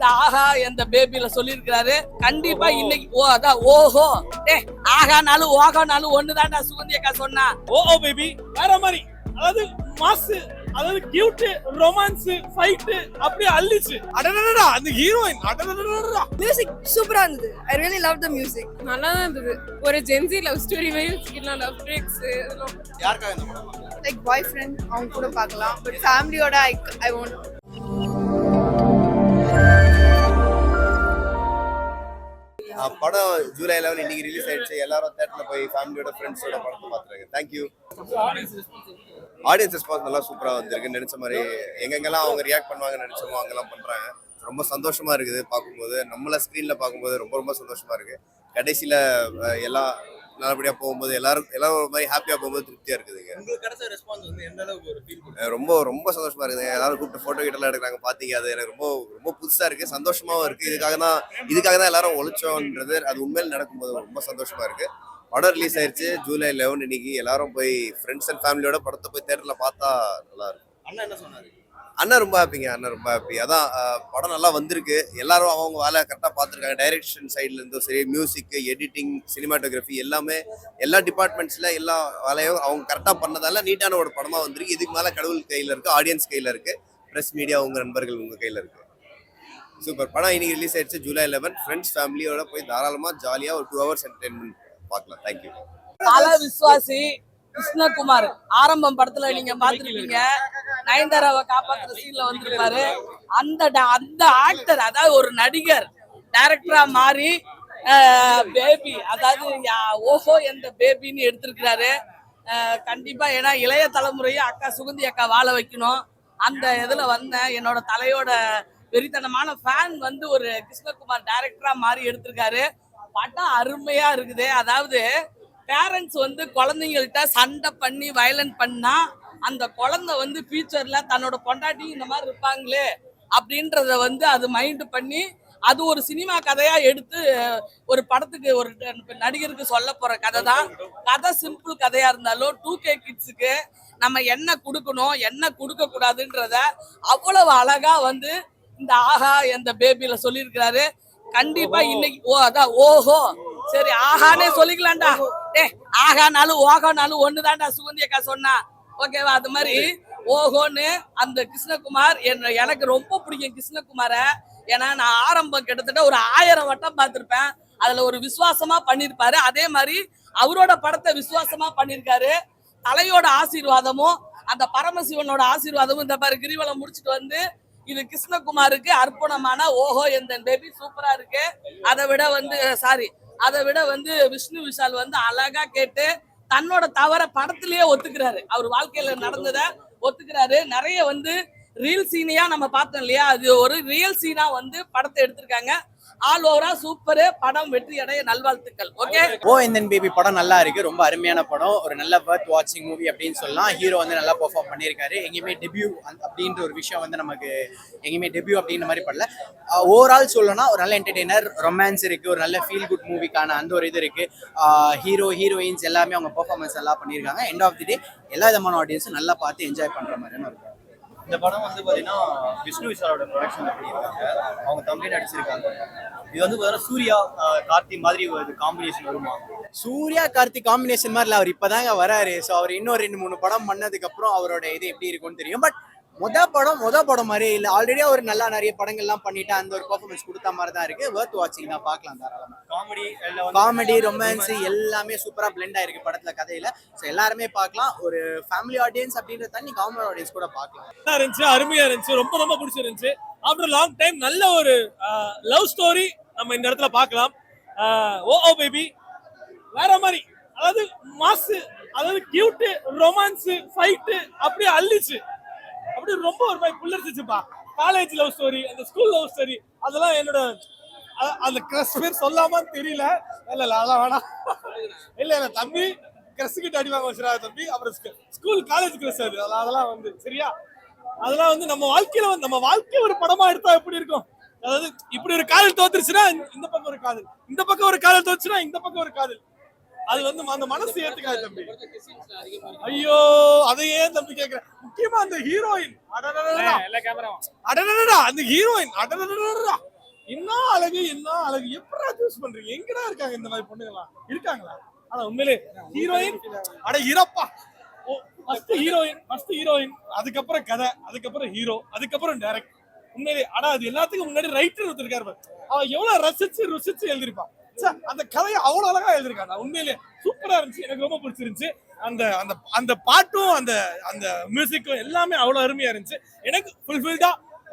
இந்த ஆஹா எந்த பேபில சொல்லியிருக்கிறாரு. கண்டிப்பா இன்னைக்கு ஓ அதான் ஓஹோ. டே ஆகானாலும் ஓகானாலும் ஒண்ணுதான்டா சுகந்தி அக்கா சொன்னா. ஓ ஓ பேபி வேற மாதிரி. அதாவது மாசு அதாவது கியூட் ரொமான்ஸ் ஃபைட் அப்படியே அள்ளிச்சு. அடடடடா அந்த ஹீரோயின் அடடடடா மியூசிக் சூப்பரா இருந்தது. I really love the music நல்லா தான் இருந்தது. ஒரு ஜென்சி லவ் ஸ்டோரி மாதிரி வச்சுக்கலாம் லவ் ட்ரிக்ஸ் இதெல்லாம். யாருக்காக இந்த படம் லைக் பாய் ஃப்ரெண்ட் அவங்க கூட பார்க்கலாம். பட் ஃபேமிலியோட ஐ ஐ ஒன்ட் படம் ஜூலை 11 இன்னைக்கு ரிலீஸ் ஆயிடுச்சு. எல்லாரும் தேட்டர்ல போய் ஃபேமிலியோட ஃப்ரெண்ட்ஸோட படத்தை பாத்துறாங்க தேங்க்யூ ஆடியன்ஸ் ரெஸ்பான்ஸ் நல்லா சூப்பராக வந்திருக்கு நினைச்ச மாதிரி எங்கெங்கெல்லாம் அவங்க ரியாக்ட் பண்ணுவாங்க நினைச்சோமோ அங்கெல்லாம் பண்றாங்க. ரொம்ப சந்தோஷமா இருக்குது பார்க்கும்போது. நம்மள ஸ்க்ரீன்ல பார்க்கும்போது ரொம்ப ரொம்ப சந்தோஷமா இருக்கு. கடைசியில எல்லா எல்லாம் நல்லபடியா போகும்போது எல்லாரும் எல்லாரும் ஒரு மாதிரி ஹாப்பியா போகும்போது திருப்தியா இருக்குதுங்க. உங்களுக்கு கிடைச்ச ரெஸ்பான்ஸ் வந்து எந்த அளவுக்கு ஒரு ஃபீல் அஹ் ரொம்ப ரொம்ப சந்தோஷமா இருக்குது எல்லாரும் கூப்பிட்டு போட்டோ கிட்டலாம் எடுக்கிறாங்க பாத்தீங்க. அது எனக்கு ரொம்ப ரொம்ப புதுசா இருக்கு சந்தோஷமாவும் இருக்கு. இதுக்காக தான் இதுக்காக தான் எல்லாரும் ஒழிச்சோன்றது அது உண்மையில் நடக்கும்போது ரொம்ப சந்தோஷமா இருக்கு. படம் ரிலீஸ் ஆயிருச்சு ஜூலை 11 இன்னைக்கு. எல்லாரும் போய் ஃப்ரெண்ட்ஸ் அண்ட் ஃபேமிலியோட படத்தை போய் தேட்டர்ல பார்த்தா நல்லா இருக்கும். அண்ணா என்ன சொன்னாரு? அண்ணன் ரொம்ப ஹாப்பிங்க அண்ணன் ரொம்ப ஹாப்பி அதான் படம் நல்லா வந்திருக்கு. எல்லாரும் அவங்க வேலை கரெக்டாக பார்த்துருக்காங்க. டைரக்ஷன் சைட்லேருந்தும் சரி மியூசிக்கு எடிட்டிங் சினிமாட்டோகிராஃபி எல்லாமே எல்லா டிபார்ட்மெண்ட்ஸில் எல்லா வேலையும் அவங்க கரெக்டாக பண்ணதால நீட்டான ஒரு படமாக வந்திருக்கு. இதுக்கு மேலே கடவுள் கையில் இருக்குது ஆடியன்ஸ் கையில் இருக்குது ப்ரெஸ் மீடியா உங்கள் நண்பர்கள் உங்கள் கையில் இருக்குது சூப்பர் படம் இன்னைக்கு ரிலீஸ் ஆயிடுச்சு ஜூலை 11 ஃப்ரெண்ட்ஸ் ஃபேமிலியோட போய் தாராளமாக ஜாலியாக ஒரு டூ ஹவர்ஸ் என்டர்டைன்மெண்ட் பார்க்கலாம். Thank you Viswasi Krishnakumar. ஆரம்பம் படத்துல நீங்க பாத்துருப்பீங்க நயன்தாராவை காப்பாத்துற சீன்ல வந்திருப்பாரு. அந்த ட- அந்த ஆக்டர் அதாவது ஒரு நடிகர் டைரக்டரா மாறி பேபி அதாவது ஓஹோ எந்த பேபின்னு எடுத்திருக்கிறாரு. கண்டிப்பா ஏன்னா இளைய தலைமுறையை அக்கா சுகந்தி அக்கா வாழ வைக்கணும். அந்த இதுல வந்தேன் என்னோட தலையோட வெறித்தனமான ஃபேன் வந்து ஒரு கிருஷ்ணகுமார் டைரக்டரா மாறி எடுத்திருக்காரு. படம் அருமையா இருக்குது. அதாவது பேரண்ட்ஸ் வந்து குழந்தைங்கள்ட்ட சண்டை பண்ணி வயலண்ட் பண்ணா அந்த குழந்தை வந்து ஃபியூச்சர்ல தன்னோட பொண்டாட்டி இந்த மாதிரி இருப்பாங்களே அப்படின்றத வந்து அது மைண்ட் பண்ணி அது ஒரு சினிமா கதையா எடுத்து ஒரு படத்துக்கு ஒரு நடிகருக்கு சொல்ல போற கதை தான். கதை சிம்பிள் கதையா இருந்தாலும் டூ கே கிட்ஸுக்கு நம்ம என்ன கொடுக்கணும் என்ன கொடுக்க கூடாதுன்றத அவ்வளவு அழகா வந்து இந்த ஆஹா எந்த பேபில சொல்லியிருக்கிறாரு. கண்டிப்பா இன்னைக்கு ஓ அதான் ஓஹோ. சரி ஆஹானே சொல்லிக்கலாம்டா. டே ஆகானாலும் ஓகானாலும் ஒண்ணுதான்டா சுகந்தி அக்கா சொன்னா. ஓகேவா? அது மாதிரி ஓஹோன்னு அந்த கிருஷ்ணகுமார் என்ன எனக்கு ரொம்ப பிடிக்கும் கிருஷ்ணகுமார. ஏன்னா நான் ஆரம்பம் கிட்டத்தட்ட ஒரு ஆயிரம் வட்டம் பார்த்திருப்பேன். அதுல ஒரு விசுவாசமா பண்ணியிருப்பாரு அதே மாதிரி அவரோட படத்தை விசுவாசமா பண்ணியிருக்காரு தலையோட ஆசீர்வாதமும் அந்த பரமசிவனோட ஆசீர்வாதமும் இந்த மாதிரி கிரிவலம் முடிச்சிட்டு வந்து இது கிருஷ்ணகுமாருக்கு அர்ப்பணமான ஓஹோ எந்த பேபி சூப்பரா இருக்கு. அதை விட வந்து சாரி அதை விட வந்து விஷ்ணு விஷால் வந்து அழகா கேட்டு தன்னோட தவற படத்திலேயே ஒத்துக்கிறாரு. அவர் வாழ்க்கையில நடந்ததை ஒத்துக்கிறாரு. நிறைய வந்து ரீல் சீனையா நம்ம பார்த்தோம் இல்லையா? அது ஒரு ரியல் சீனா வந்து படத்தை எடுத்திருக்காங்க. ஆல் ஓவரா சூப்பர். படம் வெற்றி அடைய நல்வாழ்த்துக்கள். ஓகே ஓ எந்தன் பேபி படம் நல்லா இருக்கு. ரொம்ப அருமையான படம். ஒரு நல்ல பர்த் வாட்சிங் மூவி அப்படின்னு சொல்லலாம். ஹீரோ வந்து நல்லா பெர்ஃபார்ம் பண்ணியிருக்காரு. எங்கேயுமே டெபியூ அப்படின்ற ஒரு விஷயம் வந்து நமக்கு எங்கேயுமே டெபியூ அப்படின்ற மாதிரி படல. ஓவரால் சொல்லணும்னா ஒரு நல்ல என்டர்டெய்னர் ரொமான்ஸ் இருக்கு. ஒரு நல்ல ஃபீல் குட் மூவிக்கான அந்த ஒரு இது இருக்கு. ஹீரோ ஹீரோயின்ஸ் எல்லாமே அவங்க பெர்ஃபார்மன்ஸ் எல்லாம் பண்ணியிருக்காங்க. எண்ட் ஆஃப் தி டே எல்லா விதமான ஆடியன்ஸும் நல்லா பார்த்து என்ஜாய் பண்ற மாதிரியான இருக்கும் இந்த படம் வந்து பார்த்தீங்கன்னா விஷ்ணு விசாலோட ப்ரொடக்ஷன் பண்ணியிருக்காங்க. அவங்க தம்பி நடிச்சிருக்காங்க. இது வந்து பார்த்தீங்கன்னா சூர்யா கார்த்தி மாதிரி ஒரு காம்பினேஷன் வருமா? சூர்யா கார்த்திக் காம்பினேஷன் மாதிரி அவர் இப்பதாங்க வராரு. ஸோ அவர் இன்னும் ரெண்டு மூணு படம் பண்ணதுக்கு அப்புறம் அவரோட இது எப்படி இருக்கும்னு தெரியும். பட் மொத படம் மொத படம் மாதிரியே இல்லை. ஆல்ரெடி அவர் நல்லா நிறைய படங்கள்லாம் பண்ணிட்டு அந்த ஒரு பெர்ஃபார்மன்ஸ் கொடுத்த மாதிரி தான் இருக்கு. வர்த் வாட்சிங் தான் பார்க்கலாம் தாராளமா. காமெடி காமெடி ரொமான்ஸ் எல்லாமே சூப்பரா பிளெண்ட் ஆயிருக்கு படத்துல கதையில. ஸோ எல்லாருமே பார்க்கலாம். ஒரு ஃபேமிலி ஆடியன்ஸ் அப்படின்றத தாண்டி காமன் ஆடியன்ஸ் கூட பார்க்கலாம். நல்லா இருந்துச்சு அருமையா இருந்துச்சு ரொம்ப ரொம்ப பிடிச்சிருந்துச்சு. ஆஃப்டர் லாங் டைம் நல்ல ஒரு லவ் ஸ்டோரி நம்ம இந்த இடத்துல பார்க்கலாம். ஓ ஓ பேபி வேற மாதிரி. அதாவது மாசு அதாவது கியூட் ரொமான்ஸ் ஃபைட் அப்படியே அள்ளிச்சு. அப்படியே ரொம்ப ஒரு மாதிரி புல்லரிச்சுப்பா காலேஜ் லவ் ஸ்டோரி அந்த ஸ்கூல் லவ் ஸ்டோரி அதெல்லாம் என்னோட அந்த கிரஸ் பேர் சொல்லாமான்னு தெரியல. இல்ல இல்ல அதெல்லாம் வேணாம். இல்ல இல்ல தம்பி கிரஸ் கிட்ட அடிவாங்க தம்பி. அப்புறம் ஸ்கூல் காலேஜ் கிரஸ் அது. அதெல்லாம் வந்து சரியா? அதெல்லாம் வந்து நம்ம வாழ்க்கையில வந்து நம்ம வாழ்க்கை ஒரு படமா எடுத்தா எப்படி இருக்கும்? அதாவது இப்படி ஒரு காதல் தோத்துருச்சுன்னா இந்த பக்கம் ஒரு காதல். இந்த பக்கம் ஒரு காதல் தோத்துச்சுன்னா இந்த பக்கம் ஒரு காதல். அது வந்து அந்த மனசு ஏத்துக்காது தம்பி. ஐயோ அதை ஏன் தம்பி கேக்குற முக்கியமா அந்த ஹீரோயின் அடடடடா அந்த ஹீரோயின் அடடடடா என்ன அழகு என்ன அழகு எப்படா சூஸ் பண்றீங்க எங்கடா இருக்காங்க இந்த மாதிரி பொண்ணுங்களாம் இருக்காங்களா ஆனா உண்மையிலே ஹீரோயின் அட இறப்பா ஃபர்ஸ்ட் ஹீரோயின் ஃபர்ஸ்ட் ஹீரோயின் அதுக்கப்புறம் கதை அதுக்கப்புறம் ஹீரோ அதுக்கப்புறம் டைரக்ட் உண்மையிலே ஆனா அது எல்லாத்துக்கும் முன்னாடி ரைட்டர் ஒருத்தர் இருக்காரு. அவன் எவ்வளவு ரசிச்சு ருசிச்சு எழுதிருப்பான் ச்சே, அந்த கதையை அவ்வளவு அழகா எழுதிருக்காங்க உண்மையிலே சூப்பரா இருந்துச்சு. எனக்கு ரொம்ப பிடிச்சிருந்துச்சு. அந்த அந்த அந்த பாட்டும் அந்த அந்த மியூசிக்கும் எல்லாமே அவ்வளவு அருமையா இருந்துச்சு. எனக்கு ஃபுல்ஃபில்டா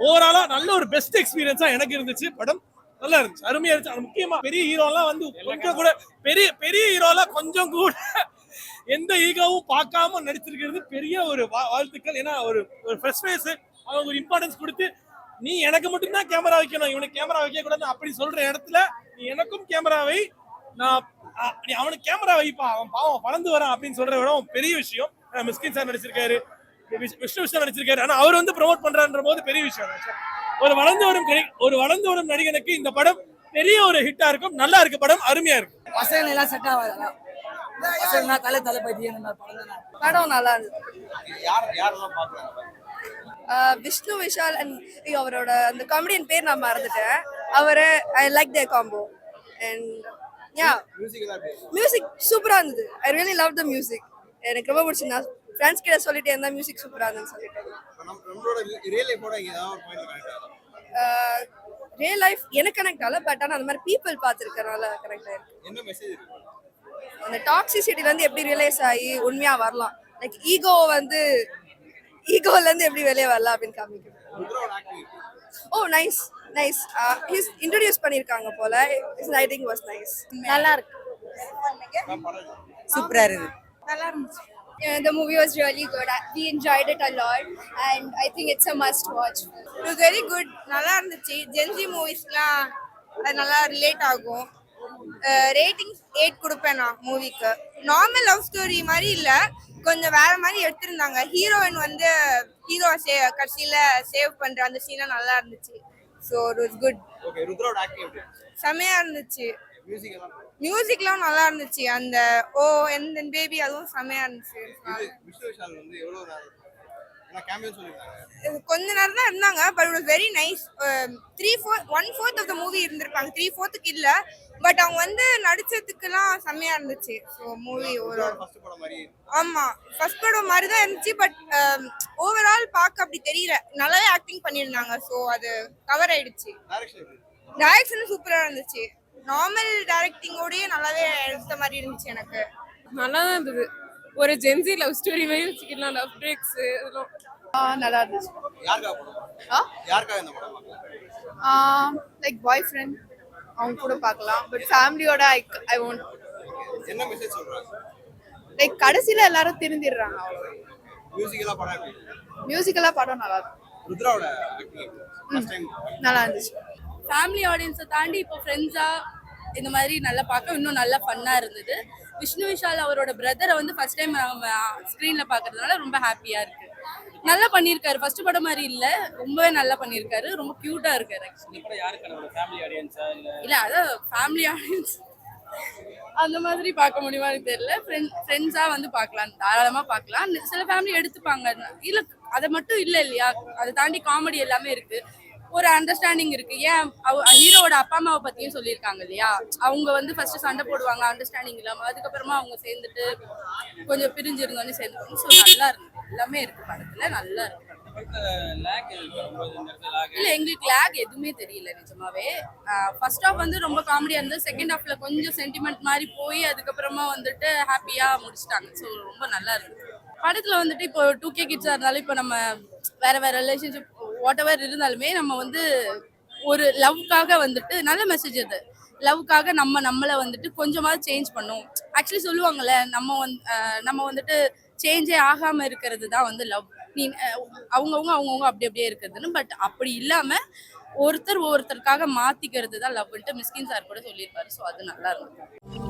ஓவராலா நல்ல ஒரு பெஸ்ட் எக்ஸ்பீரியன்ஸா எனக்கு இருந்துச்சு. படம் நல்லா இருந்துச்சு. அருமையா இருந்துச்சு. அது முக்கியமா பெரிய ஹீரோலாம் வந்து கொஞ்சம் கூட பெரிய பெரிய ஹீரோலாம் கொஞ்சம் கூட எந்த ஈகோவும் பார்க்காம நடிச்சிருக்கிறது பெரிய ஒரு வாழ்த்துக்கள். ஏன்னா ஒரு ஒரு ஃபர்ஸ்ட் ஃபேஸ் அவங்க ஒரு இம்பார்ட்டன்ஸ் கொடுத்து நீ எனக்கு மட்டும்தான் கேமரா வைக்கணும் இவனுக்கு கேமரா வைக்க கூடாது அப்படி சொல்ற இடத்துல நீ எனக்கும் கேமராவை நான் நீ அவனுக்கு கேமரா வைப்பா அவன் பாவம் வளர்ந்து வரான் அப்படின்னு சொல்ற விட பெரிய விஷயம். மிஸ்கின் சார் நடிச்சிருக்காரு விஷ்- விஷ்ணு விஷயம் நடிச்சிருக்காரு. ஆனா அவர் வந்து ப்ரோமோட் பண்றான்ற போது பெரிய விஷயம். ஒரு வளர்ந்து வரும் ஒரு வளர்ந்து வரும் நடிகனுக்கு இந்த படம் பெரிய ஒரு ஹிட்டா இருக்கும் நல்லா இருக்கு படம் அருமையா இருக்கு. பசங்க எல்லாம் செட் ஆகாது தலை மாதிரி படம் நல்லா ஆஹ் விஷ்ணு விஷால் அண்ட் அவரோட அந்த காமெடியன் பேர் நான் மறந்துட்டேன். அவரை I like their combo and yeah music சூப்பரா இருந்தது. I really love the music எனக்கு ரொம்ப பிடிச்சி நான் ஃப்ரெண்ட்ஸ் கிட்ட சொல்லிட்டே இருந்தா மியூசிக் சூப்பரா இருந்துன்னு சொல்லிட்டு. ரியல் லைஃப் எனக்கு கனெக்ட் ஆகல பட் ஆனால் அந்த மாதிரி பீப்புள் பார்த்துருக்கறனால கனெக்ட் ஆயிருக்கு. அந்த டாக்ஸிசிட்டில இருந்து எப்படி ரியலைஸ் ஆகி உண்மையா வரலாம்? லைக் ஈகோ வந்து ஈகோல இருந்து எப்படி வெளியே வரலாம் அப்படின்னு acting oh nice nice his introduce பண்ணிருக்காங்க போல. Is I think was nice நல்லா இருக்கு. சூப்பரா இருக்கு நல்லா இருந்துச்சு. The movie was really good. We enjoyed it a lot. And i think it's a must watch. It was very good. நல்லா இருந்துச்சு. ஜென்சி மூவிஸ்லாம் அது நல்லா ரிலேட் ஆகும். ரேட்டிங்ஸ் எயிட் கொடுப்பேன் நான் மூவிக்கு நார்மல் லவ் ஸ்டோரி மாதிரி இல்ல. கொஞ்சம் வேற மாதிரி எடுத்திருந்தாங்க. ஹீரோயின் வந்து ஹீரோ சே கடைசியில சேவ் பண்ற அந்த சீனா நல்லா இருந்துச்சு. So it was good okay ருத்ரோட acting செமையா இருந்துச்சு. மியூசிக்லாம் நல்லா இருந்துச்சு. அந்த ஓ எந்த பேபி அதுவும் செமையா இருந்துச்சு. விஷ்ணு விஷால் வந்து எவ்வளவு நாள் ஏன்னா கேமியோ சொல்லியிருக்காங்க இது கொஞ்ச நேரம் தான் இருந்தாங்க but it very nice three four one fourth of the movie இருந்திருப்பாங்க. த்ரீ ஃபோர்த்துக்கு இல்ல பட் அவங்க வந்து நடிச்சதுக்கெல்லாம் செம்மையா இருந்துச்சு. ஸோ மூவி ஓவரால் ஃபர்ஸ்ட் படம் மாதிரி. ஆமா ஃபர்ஸ்ட் படம் மாதிரி தான் இருந்துச்சு பட் ஓவரால் பார்க்க அப்படி தெரியல. நல்லாவே ஆக்டிங் பண்ணியிருந்தாங்க ஸோ அது கவர் ஆயிடுச்சு. டைரக்ஷன் எப்படி? டைரக்ஷன் சூப்பரா இருந்துச்சு. நார்மல் டைரக்டிங்கோடயே நல்லாவே எடுத்த மாதிரி இருந்துச்சு எனக்கு. நல்லா தான் இருந்தது. ஒரு ஜென்சி லவ் ஸ்டோரி மாதிரி வச்சுக்கலாம் லவ் பிரேக்ஸ் இதெல்லாம். நல்லா இருந்துச்சு. யாருக்காக இந்த படம் லைக் பாய் ஃப்ரெண்ட் அவங்க கூட பார்க்கலாம். பட் ஃபேமிலியோட ஐ ஐ ஒன்ட் என்ன மெசேஜ் சொல்றாங்க? லைக் கடைசியில எல்லாரும் திருந்திடுறாங்க. அவ்வளோ மியூசிக் எல்லாம் படம் எப்படி? மியூசிக்கெல்லாம் படம் நல்லா இருக்கும் ருத்ராவோட ஆக்டிங் ஃபர்ஸ்ட் டைம் நல்லா இருந்துச்சு. ஃபேமிலி ஆடியன்ஸை தாண்டி இப்போ ஃப்ரெண்ட்ஸாக இந்த மாதிரி நல்லா பார்க்க இன்னும் நல்லா ஃபன்னாக இருந்தது. விஷ்ணு விஷால் அவரோட பிரதரை வந்து ஃபர்ஸ்ட் டைம் நம்ம ஸ்க்ரீனில் பார்க்கறதுனால ரொம்ப ஹாப்பியாக இருக்கு. நல்லா பண்ணியிருக்காரு ஃபர்ஸ்ட் படம் மாதிரி இல்லை. ரொம்பவே நல்லா பண்ணியிருக்காரு ரொம்ப க்யூட்டாக இருக்காரு ஆக்சுவலி இல்லை? அதான் ஃபேமிலி ஆடியன்ஸ் அந்த மாதிரி பார்க்க முடியுமான்னு தெரியல. ஃப்ரெண்ட் ஃப்ரெண்ட்ஸாக வந்து பார்க்கலாம். தாராளமாக பார்க்கலாம். சில ஃபேமிலி எடுத்துப்பாங்க. இல்லை அதை மட்டும் இல்லை இல்லையா? அதை தாண்டி காமெடி எல்லாமே இருக்கு. ஒரு அண்டர்ஸ்டாண்டிங் இருக்கு. ஏன் ஹீரோவோட அப்பா அம்மாவை பத்தியும் சொல்லியிருக்காங்க இல்லையா? அவங்க வந்து ஃபர்ஸ்ட் சண்டை போடுவாங்க அண்டர்ஸ்டாண்டிங் இல்லாம. அதுக்கப்புறமா அவங்க சேர்ந்துட்டு கொஞ்சம் பிரிஞ்சிருந்தோன்னு சேர்ந்துருவாங்க ஸோ நல்லா இருக்கு. எல்லாமே இருக்கு படத்துல. நல்லா இருக்கு. இல்ல எங்களுக்கு லேக் எதுவுமே தெரியல நிஜமாவே. ஃபர்ஸ்ட் ஹாஃப் வந்து ரொம்ப காமெடியா இருந்தது. செகண்ட் ஹாஃப்ல கொஞ்சம் சென்டிமெண்ட் மாதிரி போய் அதுக்கப்புறமா வந்துட்டு ஹாப்பியா முடிச்சிட்டாங்க. ஸோ ரொம்ப நல்லா இருந்தது படத்துல வந்துட்டு இப்போ டூ கே கிட்ஸா இருந்தாலும் இப்போ நம்ம வேற வேற ரிலேஷன்ஷிப் வாட் எவர் இருந்தாலுமே நம்ம வந்து ஒரு லவ்க்காக வந்துட்டு நல்ல மெசேஜ் அது. லவ்க்காக நம்ம நம்மளை வந்துட்டு கொஞ்சமாவது சேஞ்ச் பண்ணும். ஆக்சுவலி சொல்லுவாங்கல்ல நம்ம வந்து நம்ம வந்துட்டு சேஞ்சே ஆகாமல் இருக்கிறது தான் வந்து லவ் நீ அவங்கவுங்க அவங்கவுங்க அப்படி அப்படியே இருக்கிறதுன்னு பட் அப்படி இல்லாமல் ஒருத்தர் ஒருத்தருக்காக மாற்றிக்கிறது தான் லவ்ன்ட்டு மிஸ்கின் சார் கூட சொல்லியிருப்பாரு. ஸோ அது நல்லா இருக்கும்.